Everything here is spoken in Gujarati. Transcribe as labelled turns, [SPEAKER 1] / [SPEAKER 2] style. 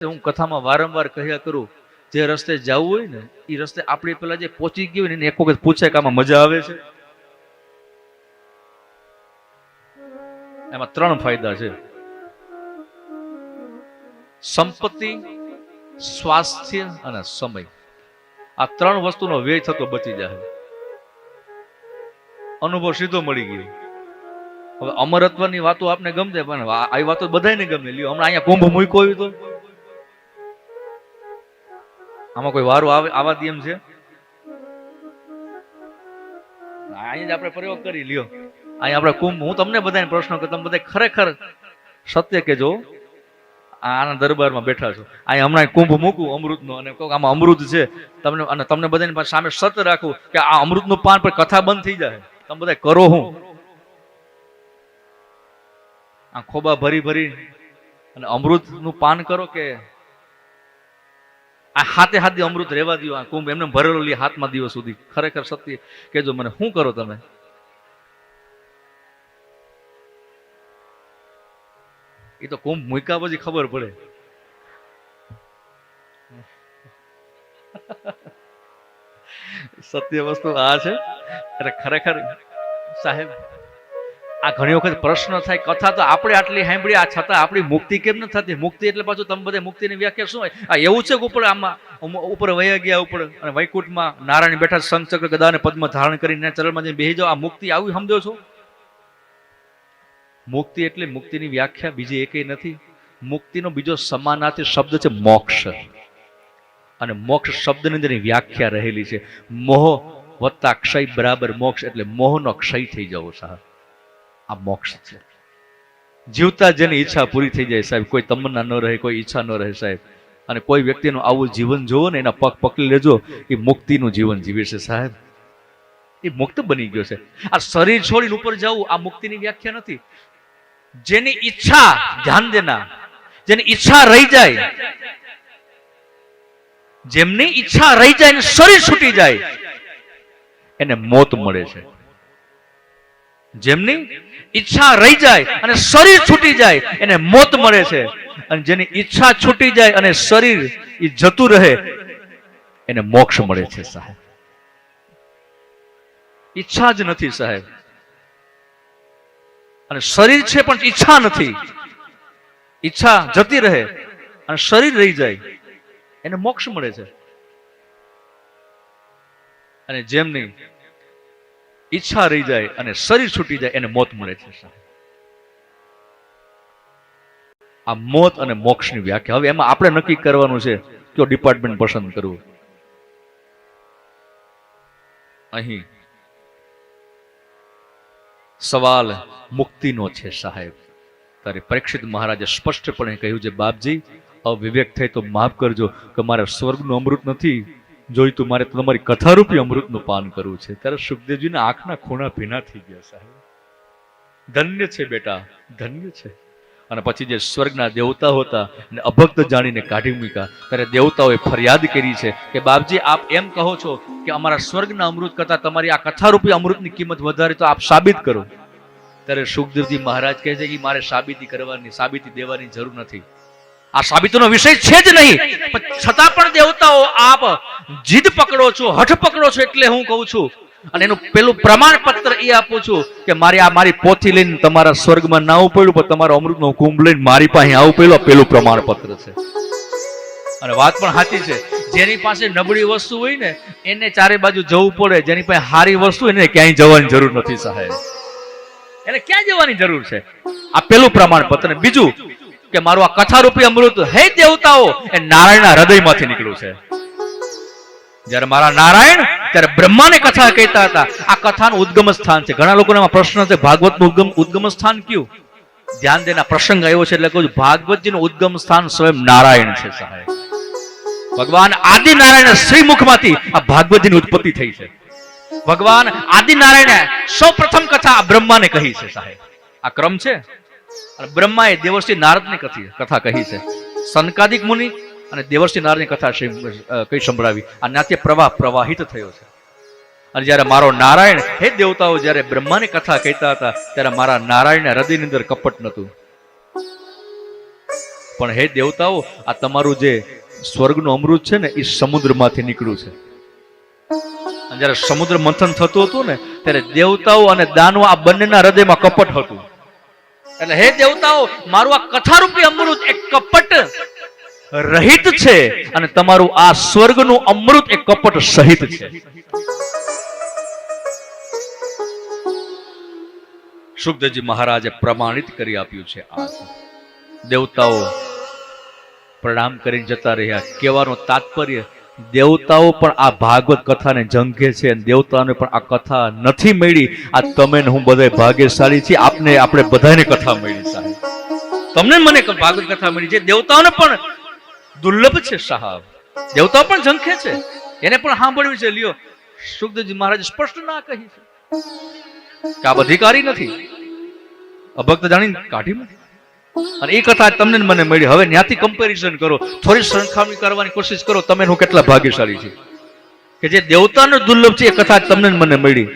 [SPEAKER 1] હું કથામાં વારંવાર કહ્યા કરું, જે રસ્તે જવું હોય ને એ રસ્તે આપણે પેલા જે પહોંચી ગયું ને, એને એક વખત પૂછે કે આમાં મજા આવે છે. એમાં ત્રણ ફાયદા છે. સંપત્તિ, સ્વાસ્થ્ય અને સમય. આ ત્રણ વસ્તુનો વ્યય થતો બચી જાય. અનુભવ સીધો મળી ગયો. હવે અમરત્વની વાતો આપને ગમશે, પણ આ વાતો બધાને ગમે. લ્યો, હમણાં અહીંયા કુંભ મૂક્યો હોય તો. આમાં કોઈ વારો આવે આવા એમ છે? અહીંયા જ આપણે પ્રયોગ કરી, લ્યો. અહીંયા આપણે કુંભ હું તમને બધાને પ્રશ્ન કરું, તમે બધા ખરેખર સત્ય કેજો આના દરબારમાં બેઠા છો. અહીંયા હમણાં કુંભ મૂકું અમૃતનો, અને કહું આમાં અમૃત છે. તમને અને તમને બધાની સામે સત રાખું કે આ અમૃતનું પાન પર કથા બંધ થઈ જાય. તમે બધા કરો હું. આ ખોબા ભરી ભરી અને અમૃતનું પાન કરો કે આ હાથે હાથે અમૃત રહેવા દો આ કુંભ એમને ભરેલો લે હાથમાં દિવસ સુધી. ખરેખર સત્ય. કેજો મને, શું કરો તમે? એ તો કુંભ મૂક્યા પછી ખબર પડે. સત્ય વસ્તુ આ છે. એટલે ખરેખર, સાહેબ આ ઘણી વખત પ્રશ્ન થાય, કથા તો આપણે આટલી સાંભળી, આ છતાં આપણી મુક્તિ કેમ ન થતી? મુક્તિ એટલે પાછું તમે બધા મુક્તિની વ્યાખ્યા શું હોય? આ એવું છે કે ઉપર આમાં ઉપર વયા ગયા ઉપર, અને વૈકુંઠમાં નારાયણ બેઠા સંતચક્ર ગદા અને પદ્મ ધારણ કરીને ચરણમાં જઈને બેસી જાઓ, આ મુક્તિ આવી સમજો છો? મુક્તિ એટલે મુક્તિની વ્યાખ્યા બીજી એકેય નથી. મુક્તિનો બીજો સમાનાર્થી શબ્દ છે મોક્ષ. અને મોક્ષ શબ્દની અંદર વ્યાખ્યા રહેલી છે. મોહ વત્તા ક્ષય બરાબર મોક્ષ એટલે મોહનો ક્ષય થઈ જવો સાહેબ. આ મોક્ષ છે. જીવતા જેની ઈચ્છા પૂરી થઈ જાય સાહેબ, કોઈ તમન્ના ન રહે, કોઈ ઈચ્છા ન રહે સાહેબ. અને કોઈ વ્યક્તિનું આવું જીવન જોવો ને, એના પગ પકડી લેજો, એ મુક્તિનું જીવન જીવે છે સાહેબ. એ મુક્ત બની ગયો છે. આ શરીર છોડીને ઉપર જવું, આ મુક્તિની વ્યાખ્યા નથી. જેની ઈચ્છા ધ્યાન દેના જેની ઈચ્છા રહી જાય, જેમની ઈચ્છા રહી જાય શરીર છૂટી જાય, એને મોત મળે છે. જેમની ઈચ્છા રહી જાય અને શરીર છૂટી જાય, એને મોત મળે છે. અને જેની ઈચ્છા છૂટી જાય અને શરીર એ જતું રહે, એને મોક્ષ મળે છે સાહેબ. ઈચ્છા જ નથી સાહેબ. અને શરીર છે પણ ઈચ્છા નથી. ઈચ્છા જતી રહે અને શરીર રહી જાય, એને મોક્ષ મળે છે. અને જેમની ઈચ્છા રહી જાય અને શરીર છૂટી જાય, એને મોત મળે છે આ મોત અને મોક્ષની વ્યાખ્યા. હવે એમાં આપણે નક્કી કરવાનું છે, કયો ડિપાર્ટમેન્ટ પસંદ કરવું? અહીં. સવાલ મુક્તિનો છે, સાહેબ. તારે પરીક્ષિત મહારાજે સ્પષ્ટપણે કહ્યું છે, બાપજી, અવિવેક થાય તો માફ કરજો, કે મારે સ્વર્ગનું અમૃત નથી. જોઈતું મારે તમારી કથારૂપી અમૃતનું પાન કરવું છે, ત્યારે સુખદેવજીના આંખના ખૂણા ભીના થઈ ગયા સાહેબ. ધન્ય છે બેટા, ધન્ય છે. અને પછી જે સ્વર્ગના દેવતા હતા ને અભક્ત જાણીને કાઢી મૂક્યા, ત્યારે દેવતાઓએ ફરિયાદ કરી છે કે, બાપજી, આપ એમ કહો છો કે અમારા સ્વર્ગના અમૃત કરતા તમારી આ કથારૂપી અમૃતની કિંમત વધારે, તો આપ સાબિત કરો. ત્યારે સુખદેવજી મહારાજ કહે છે કે મારે સાબિતી કરવાની, સાબિતી દેવાની જરૂર નથી. આ સાબિતનો વિષય છે જ નહીં. છતાં પણ દેવતાઓ આપ જીદ પકડો છો, હઠ પકડો છો એટલે હું કહું છું. અને એનું પેલું પ્રમાણપત્ર એ આપું છું કે મારે આ મારી પોથી લઈને તમારા સ્વર્ગમાં ના આવવું પણ તમારા અમૃતનો કુંભ લઈને મારી પાસે આવું પેલું પેલું પ્રમાણપત્ર છે. અને વાત પણ સાચી છે. જેની પાસે નબળી વસ્તુ હોય ને, એને ચારે બાજુ જવું પડે. જેની પાસે સારી વસ્તુ એને ક્યાંય જવાની જરૂર નથી સાહેબ. એને ક્યાં જવાની જરૂર છે? આ પેલું પ્રમાણપત્ર. બીજું કે મારું આ કથારૂપી અમૃત હે દેવતાઓ એ નારાયણના હૃદયમાંથી નીકળ્યું છે. જ્યારે મારા નારાયણ ત્યારે બ્રહ્માને કથા કહેતા હતા. આ કથાનું ઉદ્ગમ સ્થાન છે. ઘણા લોકોને પ્રશ્ન છે ભાગવતનું ઉદ્ગમ ઉદ્ગમ સ્થાન કયું? ધ્યાન દેના પ્રસંગ આવ્યો છે એટલે કહું છું, ભાગવતજીનું ઉદ્ગમ સ્થાન સ્વયં નારાયણ છે સાહેબ. ભગવાન આદિ નારાયણ શ્રીમુખમાંથી આ ભાગવતજીની ઉત્પત્તિ થઈ છે. ભગવાન આદિ નારાયણે સૌ પ્રથમ કથા આ બ્રહ્માને કહી છે સાહેબ. આ ક્રમ છે? અને બ્રહ્માએ દેવર્ષિ નારદની કથી કથા કહી છે. સનકાદિક મુનિ અને દેવર્ષિ નારદની કથા કઈ સંભળાવી. અને ત્યાંથી પ્રવાહ પ્રવાહિત થયો છે. અને જ્યારે મારો નારાયણ હે દેવતાઓ, જ્યારે બ્રહ્માની કથા કહેતા હતા, ત્યારે મારા નારાયણના હૃદયની અંદર કપટ નહોતું. પણ હે દેવતાઓ, આ તમારું જે સ્વર્ગનું અમૃત છે ને, એ સમુદ્રમાંથી નીકળ્યું છે. જ્યારે સમુદ્ર મંથન થતું હતું ને, ત્યારે દેવતાઓ અને દાનવો આ બંનેના હૃદયમાં કપટ હતું. એટલે હે દેવતાઓ, મારું આ કથારૂપી અમૃત એક કપટ રહિત છે અને તમારું આ સ્વર્ગનું અમૃત એક કપટ સહિત છે. સુખદેવજી મહારાજે પ્રમાણિત કરી આપ્યું છે આ. દેવતાઓ પ્રણામ કરીને જતા રહ્યા. કહેવાનો તાત્પર્ય દેવતાઓ પણ આ ભાગવત કથાને જંખે છે અને દેવતાઓને પણ આ કથા નથી મળી. આ તમે હું બધા ભાગ્યશાળી છીએ. આપને આપણે બધાને કથા મળી સાહેબ. તમને મને ભાગવત કથા મળી છે. દેવતાઓને પણ દુર્લભ છે સાહેબ. દેવતાઓ પણ જંખે છે. એને પણ સાંભળ્યું છે. લ્યો, સુખદેવજી મહારાજ સ્પષ્ટ ના કહી છે. કે આ અધિકારી નથી. અભક્ત જાણીને કાઢી મૂકી. અને એ કથા તમને મને મળી. હવે ત્યાંથી કમ્પેરિઝન કરો. થોડી સરખામણી કરવાની કોશિશ કરો. તમે હું કેટલા ભાગ્યશાળી છે કે જે દેવતાનો દુર્લભ છે એ કથા તમને મને મળી.